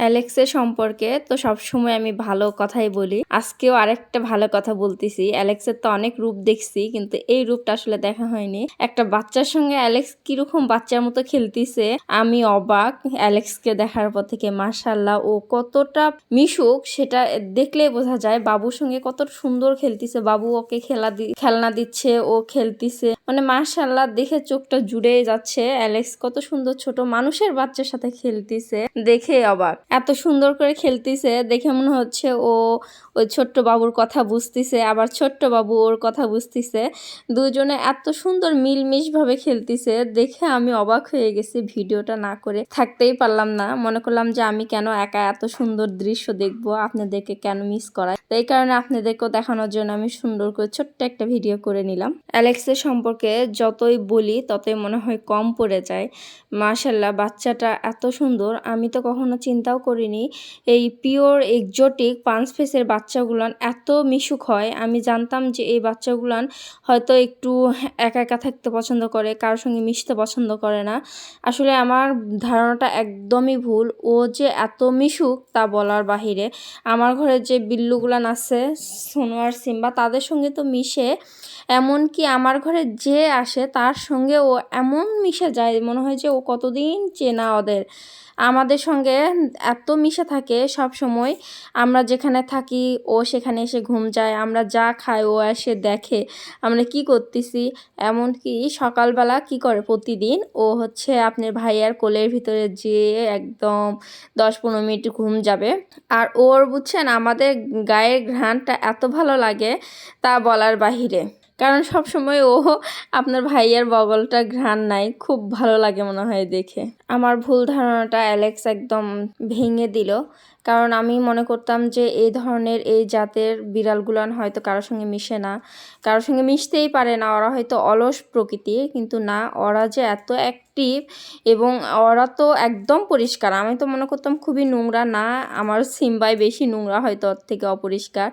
অ্যালেক্সের সম্পর্কে তো সবসময় আমি ভালো কথাই বলি। আজকেও আরেকটা ভালো কথা বলতেছি। অ্যালেক্সের তো অনেক রূপ দেখছি, কিন্তু এই রূপটা আসলে দেখা হয়নি। একটা বাচ্চার সঙ্গে অ্যালেক্স কীরকম বাচ্চার মতো খেলতিছে, আমি অবাক। অ্যালেক্সকে দেখার পর থেকে মার্শাল্লাহ ও কতটা মিশুক সেটা দেখলেই বোঝা যায়। বাবুর সঙ্গে কত সুন্দর খেলতিছে, বাবু ওকে খেলা খেলনা দিচ্ছে, ও খেলতিছে। মানে মার্শাল্লাহ দেখে চোখটা জুড়ে যাচ্ছে। অ্যালেক্স কত সুন্দর ছোট মানুষের বাচ্চার সাথে খেলতিছে, দেখে অবাক। এত সুন্দর করে খেলতেছে, দেখে মনে হচ্ছে ও ওই ছোট্ট বাবুর কথা বুঝতেছে, আবার ছোট্ট বাবু ওর কথা বুঝতেছে। দুজনে এত সুন্দর মিলমিশভাবে খেলতেছে, দেখে আমি অবাক হয়ে গেছি ভিডিওটা না করে। থাকতেই পারলাম না, মনে করলাম যে আমি কেন একা এত সুন্দর দৃশ্য দেখব, আপনাদেরকে কেন মিস করাই তো এই কারণে আপনাদেরকেও দেখানোর জন্য আমি সুন্দর করে ছোট্ট একটা ভিডিও করে নিলাম। অ্যালেক্সের সম্পর্কে যতই বলি, ততই মনে হয় কম পড়ে যায়। মাশাল্লাহ, বাচ্চাটা এত সুন্দর, আমি তো কখনো চিন্তাও করিনি। এই পিওর এক্সোটিক পাঁচ ফেসের বাচ্চাগুলান এত মিশুক হয়, আমি জানতাম যে এই বাচ্চাগুলান হয়তো একটু একা একা থাকতে পছন্দ করে কারোর সঙ্গে মিশতে পছন্দ করে না। আসলে আমার ধারণাটা একদমই ভুল, ও যে এত মিশুক তা বলার বাহিরে। আমার ঘরে যে বিল্লুগুলান আছে, সোনু আর সিম্বা, তাদের সঙ্গে তো মিশে, এমনকি আমার ঘরে যে আসে, তার সঙ্গে ও এমন মিশে যায়, মনে হয় যে ও কতদিন চেনা ওদের। আমাদের সঙ্গে এত মিশে থাকে সব সময়। আমরা যেখানে থাকি, ও সেখানে এসে ঘুম যায়, আমরা যা খাই, ও এসে দেখে আমরা কি করতেছি। এমনকি সকালবেলা কি করে প্রতিদিন? ও হচ্ছে আপনার ভাইয়ার কোলের ভিতরে যেয়ে একদম দশ পনেরো মিনিট ঘুম যাবে। আর ওর বুঝছেন, আমাদের গায়ের ঘ্রাণটা এত ভালো লাগে তা বলার বাহিরে। কারণ সব সময় ও আপনার ভাইয়ের বগলটা ঘ্রাণ নাই, খুব ভালো লাগে মনে হয় দেখে। আমার ভুল ধারণাটা অ্যালেক্স একদম ভেঙে দিল। কারণ আমি মনে করতাম যে এই ধরনের এই জাতের বিড়ালগুলান হয়তো কারোর সঙ্গে মিশে না। কারোর সঙ্গে মিশতেই পারে না, ওরা হয়তো অলস প্রকৃতি, কিন্তু না, ওরা যে এত অ্যাক্টিভ এবং ওরা তো একদম পরিষ্কার। আমি তো মনে করতাম খুবই নোংরা, না, আমার সিম্বাই বেশি নোংরা হয়তো ওর থেকে অপরিষ্কার।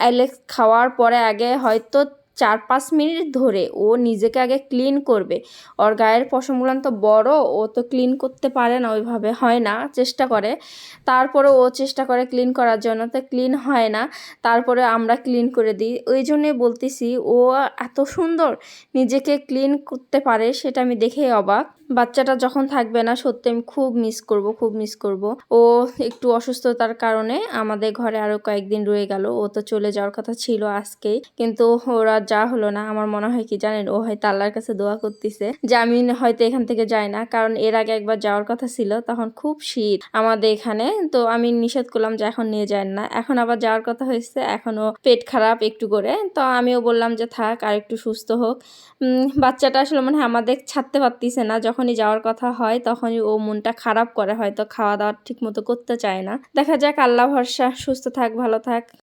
অ্যালেক্স খাওয়ার পরে আগে হয়তো চার পাঁচ মিনিট ধরে ও নিজেকে আগে ক্লিন করবে। ওর গায়ের পশমগুলান তো বড়, ও তো ক্লিন করতে পারে না, ওইভাবে হয় না, চেষ্টা করে। তারপরে ও চেষ্টা করে ক্লিন করার জন্য, তো ক্লিন হয় না। তারপরে আমরা ক্লিন করে দিই। ওই জন্যে বলতেছি, ও এত সুন্দর নিজেকে ক্লিন করতে পারে, সেটা আমি দেখেই অবাক। বাচ্চাটা যখন থাকবে না, সত্যি আমি খুব মিস করব, খুব মিস করব। ও একটু অসুস্থতার কারণে আমাদের ঘরে আরও কয়েকদিন রয়ে গেল, ও তো চলে যাওয়ার কথা ছিল আজকেই। কিন্তু ওরা যা হলো না। আমার মনে হয় কি জানেন, ও হয়তো আল্লাহর কাছে দোয়া করতেছে যে আমি হয়তো এখান থেকে যাই না। কারণ এর আগে একবার যাওয়ার কথা ছিল, তখন খুব শীত আমাদের এখানে। তো আমি নিষেধ করলাম যে এখন নিয়ে যান না। এখন আবার যাওয়ার কথা হয়েছে, এখনও পেট খারাপ একটু করে। তো আমিও বললাম যে থাক, আর একটু সুস্থ হোক। বাচ্চাটা আসলে মনে আমাদের ছাড়তে পারতিছে না। যখনই যাওয়ার কথা হয়, তখনই ও মনটা খারাপ করে। হয়তো খাওয়া দাওয়া ঠিক মতো করতে চায় না। দেখা যাক, আল্লাহ ভরসা, সুস্থ থাক, ভালো থাক।